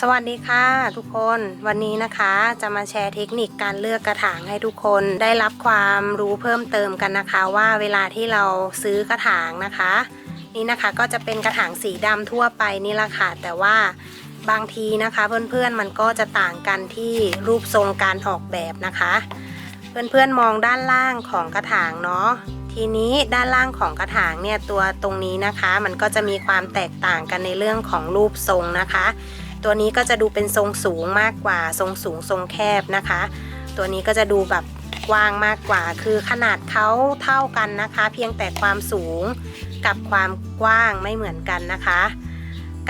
สวัสดีค่ะทุกคนวันนี้นะคะจะมาแชร์เทคนิคการเลือกกระถางให้ทุกคนได้รับความรู้เพิ่มเติมกันนะคะ ว่าเวลาที่เราซื้อกระถางนะคะ นี่นะคะก็จะเป็นกระถางสีดำทั่วไปนี่แหละค่ะแต่ว่าบางทีนะคะ เพื่อนๆมันก็จะต่างกันที่รูปทรงการออกแบบนะคะ เพื่อนๆมองด้านล่างของกระถางเนาะทีนี้ด้านล่างของกระถางเนี่ยตัวตรงนี้นะคะ มันก็จะมีความแตกต่างกันในเรื่องของรูปทรงนะคะ ตัวนี้ก็จะดูเป็นทรงสูงมากกว่า ทรงสูงทรงแคบนะคะ ตัวนี้ก็จะดูแบบกว้างมากกว่า คือขนาดเขาเท่ากันนะคะ เพียงแต่ความสูงกับความกว้างไม่เหมือนกันนะคะ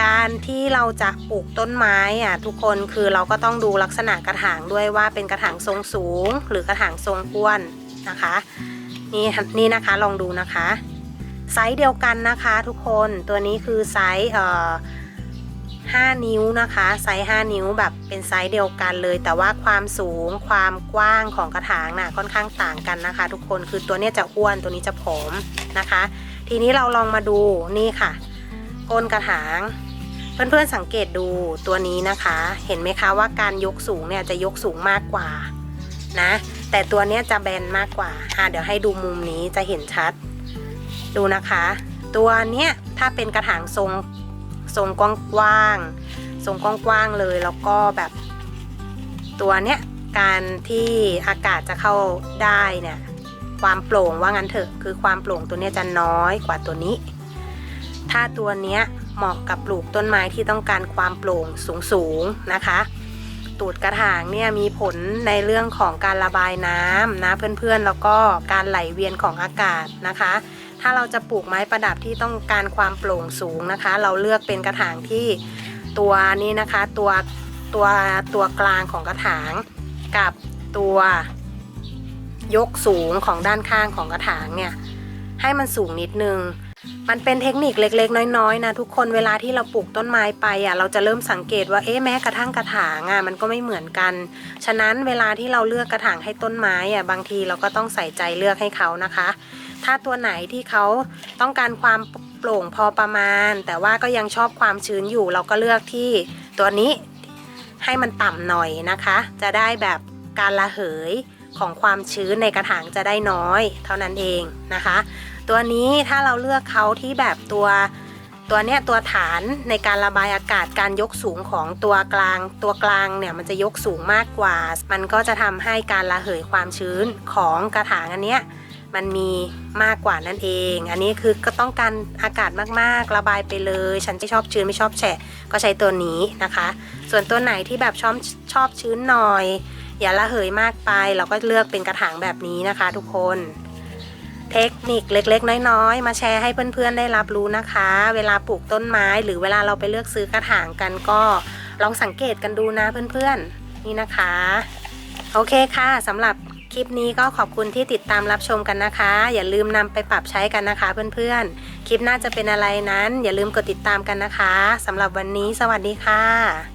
การที่เราจะปลูกต้นไม้อะทุกคนคือเราก็ต้องดูลักษณะกระถางด้วยว่าเป็นกระถางทรงสูง หรือกระถางทรงอ้วนนะคะนี่นี่นะคะลองดูนะคะไซส์เดียวกันนะคะทุกคนตัวนี้คือไซส์เอ่อ 5 นิ้วนะคะ ไซส์5นิ้วแบบเป็นไซส์เดียวกันเลย แต่ว่าความสูงความกว้างของกระถางน่ะค่อนข้างต่างกันนะคะ ทุกคนคือตัวเนี้ยจะอ้วนตัวนี้จะผอมนะคะ ทีนี้เราลองมาดูนี่ค่ะก้นกระถาง เพื่อนๆสังเกตดูตัวนี้นะคะ เห็นไหมคะว่าการยกสูงเนี่ยจะยกสูงมากกว่านะแต่ตัวเนี้ยจะแบนมากกว่าอะเดี๋ยวให้ดูมุมนี้จะเห็นชัด ดูนะคะ ตัวเนี้ยถ้าเป็นกระถางทรง ทรงกว้างๆทรงกว้างๆเลยแล้วก็แบบตัวเนี้ยการที่อากาศจะเข้าได้เนี่ยความโปร่งว่างั้นเถอะคือความโปร่งตัวเนี้ยจะน้อยกว่าตัวนี้ ถ้าตัวเนี้ยเหมาะกับปลูกต้นไม้ที่ต้องการความโปร่งสูงๆนะคะ ตูดกระถางเนี่ยมีผลในเรื่องของการระบายน้ำนะเพื่อนๆแล้วก็การไหลเวียนของอากาศนะคะ ถ้าเราจะปลูกไม้ประดับที่ต้องการความโปร่งสูงนะคะ เราเลือกเป็นกระถางที่ตัวนี้นะคะ ตัวตัวตัวกลางของกระถาง กับตัวยกสูงของด้านข้างของกระถางเนี่ยให้มันสูงนิดนึง มันเป็นเทคนิคเล็กๆ น้อยๆนะทุกคนเวลาที่เราปลูกต้นไม้ไปอะเราจะเริ่มสังเกตว่าเอ๊ะแม้กระทั่งกระถางอะมันก็ไม่เหมือนกัน ฉะนั้นเวลาที่เราเลือกกระถางให้ต้นไม้อะบางทีเราก็ต้องใส่ใจเลือกให้เขานะคะ ถ้าตัวไหนที่เขาต้องการความโปร่งพอประมาณ แต่ว่าก็ยังชอบความชื้นอยู่ เราก็เลือกที่ตัวนี้ให้มันต่ำหน่อยนะคะ จะได้แบบการระเหยของความชื้นในกระถางจะได้น้อย เท่านั้นเองนะคะ ตัวนี้ถ้าเราเลือกเขาที่แบบตัวตัวเนี้ยตัวฐานในการระบายอากาศการยกสูงของตัวกลาง ตัวกลางเนี่ยมันจะยกสูงมากกว่า มันก็จะทำให้การระเหยความชื้นของกระถางอันเนี้ย มันมีมากกว่านั่นเอง อันนี้คือก็ต้องการอากาศมากๆ ระบายไปเลย ฉันจะชอบชื้นไม่ชอบแฉะก็ใช้ตัวนี้นะคะ ส่วนตัวไหนที่แบบชอบชอบชื้นหน่อย อย่าละเหยมากไป เราก็เลือกเป็นกระถางแบบนี้นะคะ ทุกคน เทคนิคเล็กๆ น้อยๆ มาแชร์ให้เพื่อนๆได้รับรู้นะคะ เวลาปลูกต้นไม้หรือเวลาเราไปเลือกซื้อกระถางกันก็ลองสังเกตกันดูนะเพื่อนๆนี่นะคะ โอเคค่ะสำหรับ คลิปนี้ก็ขอบคุณที่ติดตามรับชมกันนะคะ อย่าลืมนำไปปรับใช้กันนะคะเพื่อนๆ คลิปหน้าจะเป็นอะไรนั้น อย่าลืมกดติดตามกันนะคะสำหรับวันนี้ สวัสดีค่ะ